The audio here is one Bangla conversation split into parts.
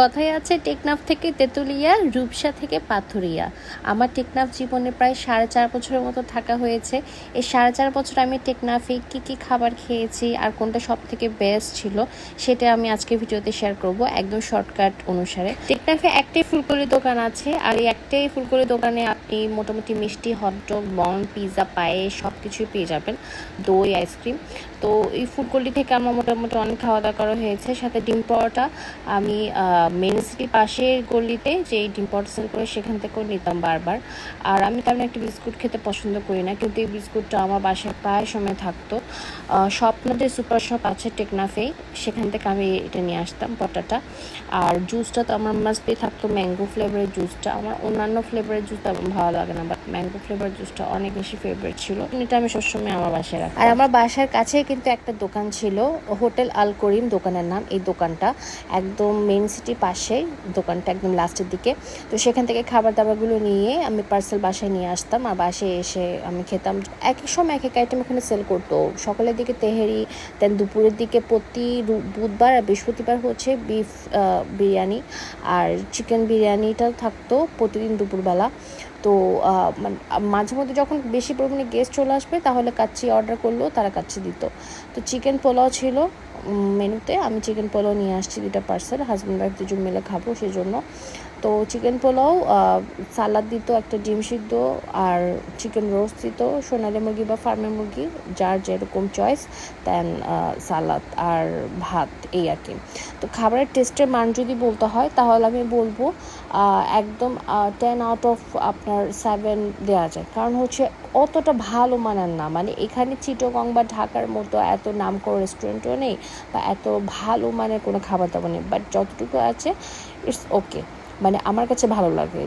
কথাই আছে, টেকনাফ থেকে তেঁতুলিয়া, রূপসা থেকে পাথুরিয়া। আমার টেকনাফ জীবনে প্রায় সাড়ে চার বছরের মতো থাকা হয়েছে। এই সাড়ে চার বছর আমি টেকনাফে কী কী খাবার খেয়েছি আর কোনটা সব থেকে বেস্ট ছিল, সেটা আমি আজকে ভিডিওতে শেয়ার করব একদম শর্টকাট অনুসারে। টেকনাফে একটাই ফুলকলি দোকান আছে আর এই একটাই ফুলকলি দোকানে আপনি মোটামুটি মিষ্টি হটডগ বন পিৎজা পায়ে সব কিছুই পেয়ে যাবেন। দই আইসক্রিম তো এই ফুলকলি থেকে আমার মোটামুটি অনেক খাওয়া দাওয়া করা হয়েছে। সাথে ডিম পরোটা আমি মেন সিটি পাশের গলিতে যে ডিম পরোটা সেল করে সেখান থেকেও নিতাম বারবার। আর আমি তেমন একটি বিস্কুট খেতে পছন্দ করি না, কিন্তু এই বিস্কুটটা আমার বাসায় প্রায় সময় থাকতো। স্বপ্নদের সুপার শপ আছে টেকনাফেই সেখান থেকে আমি এটা নিয়ে আসতাম পটাটা আর জুসটা তো আমার মাস্ট বি থাকতো ম্যাঙ্গো ফ্লেভারের জুসটা আমার অন্যান্য ফ্লেভারের জুস তেমন ভালো লাগে না বাট ম্যাঙ্গো ফ্লেভার জুসটা অনেক বেশি ফেভারিট ছিল। এটা আমি সবসময় আমার বাসায় রাখি। আর আমার বাসার কাছে কিন্তু একটা দোকান ছিল, হোটেল আল করিম দোকানের নাম এই দোকানটা। একদম মেন সিটি পাশেই দোকানটা একদম লাস্টের দিকে। তো সেখান থেকে খাবার দাবারগুলো নিয়ে আমি পার্সেল বাসায় নিয়ে আসতাম, আর বাসায় এসে আমি খেতাম। এক এক সময় এক এক আইটেম ওখানে সেল করতো। সকালের দিকে তেহেরি দেন দুপুরের দিকে প্রতি বুধবার আর বৃহস্পতিবার হচ্ছে বিফ বিরিয়ানি। আর চিকেন বিরিয়ানিটাও থাকতো প্রতিদিন দুপুরবেলা। তো মানে মাঝে মধ্যে যখন বেশি পরিমাণে গেস্ট চলে আসবে, তাহলে কাচ্চি অর্ডার করলেও তারা কাচ্চি দিত। তো চিকেন পোলাও ছিল মেনুতে আমি চিকেন পোলাও নিয়ে আসছি দুটা পার্সেল হাজব্যান্ড ওয়াইফ দুজন মিলে খাব সেই জন্য তো চিকেন পোলাও সালাদ দিত, একটা ডিম সিদ্ধ, আর চিকেন রোস্ট দিত, সোনালি মুরগি বা ফার্মের মুরগি, যার যেরকম চয়েস দেন সালাদ আর ভাত, এই আর কি। তো খাবারের টেস্টের মান যদি বলতে হয়, তাহলে আমি বলব একদম টেন আউট অফ আপনার সেভেন দেওয়া যায়। কারণ হচ্ছে অতটা ভালো মানের না। মানে এখানে চিটগং বা ঢাকার মতো এত নাম করা রেস্টুরেন্টও নেই বা এত ভালো মানের কোনো খাবার দাবার নেই। বাট যতটুকু আছে ইটস ওকে মানে আমার কাছে ভালো লাগে।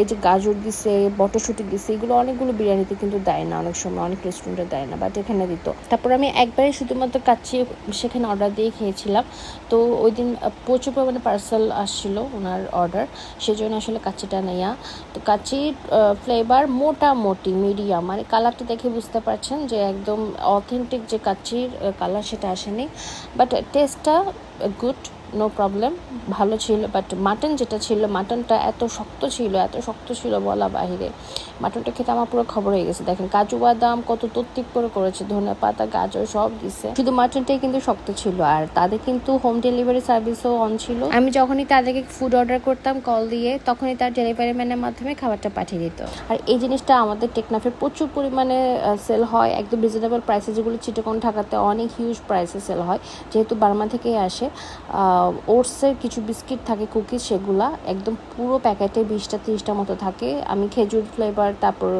এই যে গাজর দিছে, মটরশুঁটি দিছে, এগুলো অনেকগুলো বিরিয়ানিতে কিন্তু দেয় না, অনেক সময় অনেক রেস্টুরেন্টে দেয় না বাট এখানে দিত। তারপর আমি একবারে শুধুমাত্র কাচ্চি সেখানে অর্ডার দিয়ে খেয়েছিলাম। তো ওই দিন প্রচুর পরিমাণে পার্সেল আসছিল ওনার অর্ডার সেজন্য আসলে কাচ্চিটা নেয়া। তো কাচ্চির ফ্লেভার মোটামুটি মিডিয়াম মানে কালারটা দেখে বুঝতে পারছেন যে একদম অথেন্টিক যে কাচ্চির কালার সেটা আসেনি বাট টেস্টটা গুড নো প্রবলেম ভালো ছিল বাট মাটন যেটা ছিল মাটনটা এত শক্ত ছিল এত শক্ত ছিল বলা বাহিরে। মাটনটা খেতে আমার পুরো খবর হয়ে গেছে। দেখেন কাজু বাদাম কত তত্তিক করে করেছে ধনে পাতা গাজর সব দিছে। শুধু মাটনটাই কিন্তু শক্ত ছিল আর তাদের কিন্তু হোম ডেলিভারি সার্ভিসও অন ছিল। আমি যখনই তাদেরকে ফুড অর্ডার করতাম কল দিয়ে তখনই তার ডেলিভারি ম্যানের মাধ্যমে খাবারটা পাঠিয়ে দিত। আর এই জিনিসটা আমাদের টেকনাফে প্রচুর পরিমাণে সেল হয়। একদম রিজনেবল প্রাইসে যেগুলো চিটাকন ঢাকাতে অনেক হিউজ প্রাইসে সেল হয়। যেহেতু বার্মা থেকেই আসে ওটসের কিছু বিস্কিট থাকে, কুকিজ, সেগুলা একদম পুরো প্যাকেটে বিশটা, তিরিশটা মতো থাকে। আমি খেজুর ফ্লেভার তারপর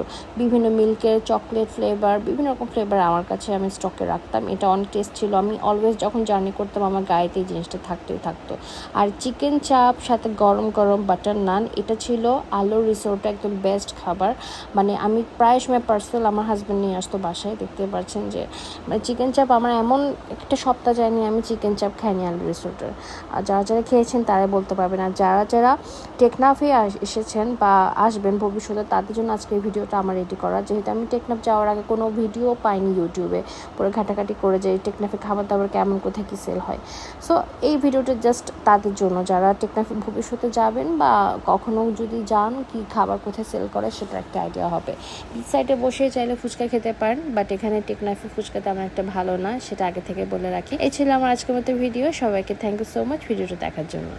বিভিন্ন মিল্কের চকলেট ফ্লেভার বিভিন্ন রকম ফ্লেভার আমার কাছে আমি স্টকে রাখতাম। এটা অনেক টেস্ট ছিল। আমি অলওয়েজ যখন জার্নি করতাম, আমার গাড়িতে এই জিনিসটা থাকতেই থাকতো। আর চিকেন চাপ সাথে গরম গরম বাটার নান এটা ছিল আলোর রিসোর্টে একদম বেস্ট খাবার। মানে আমি প্রায় সময় পার্সেল আমার হাজব্যান্ড নিয়ে আসতো বাসায়, দেখতে পাচ্ছেন যে মানে চিকেন চাপ আমার এমন একটা সপ্তাহ যায়নি আমি চিকেন চাপ খাইনি আলু রিসোর্টের আর যারা যারা খেয়েছেন তারা বলতে পারবেন। আর যারা যারা টেকনাফে এসেছেন বা আসবেন ভবিষ্যতে, তাদের জন্য আজকে এই ভিডিওটা আমার রেডি করা। যেহেতু আমি টেকনাফ যাওয়ার আগে কোনো ভিডিও পাইনি ইউটিউবে পরে ঘাটাঘাটি করে যে টেকনাফে খাবার দাবার কেমন, কোথায় কী সেল হয়। সো এই ভিডিওটা জাস্ট তাদের জন্য। যারা টেকনাফে ভবিষ্যতে যাবেন বা কখনো যদি যান, কি খাবার কোথায় সেল করে, সেটার একটা আইডিয়া হবে। বিচ সাইডে বসে চাইলে ফুচকা খেতে পারেন বাট এখানে টেকনাফে ফুচকা তেমন একটা ভালো না, সেটা আগে থেকে বলে রাখি। এই ছিল আমার আজকের মতো ভিডিও সবাইকে থ্যাংক ইউ সো মাচ ভিডিওটা দেখার জন্য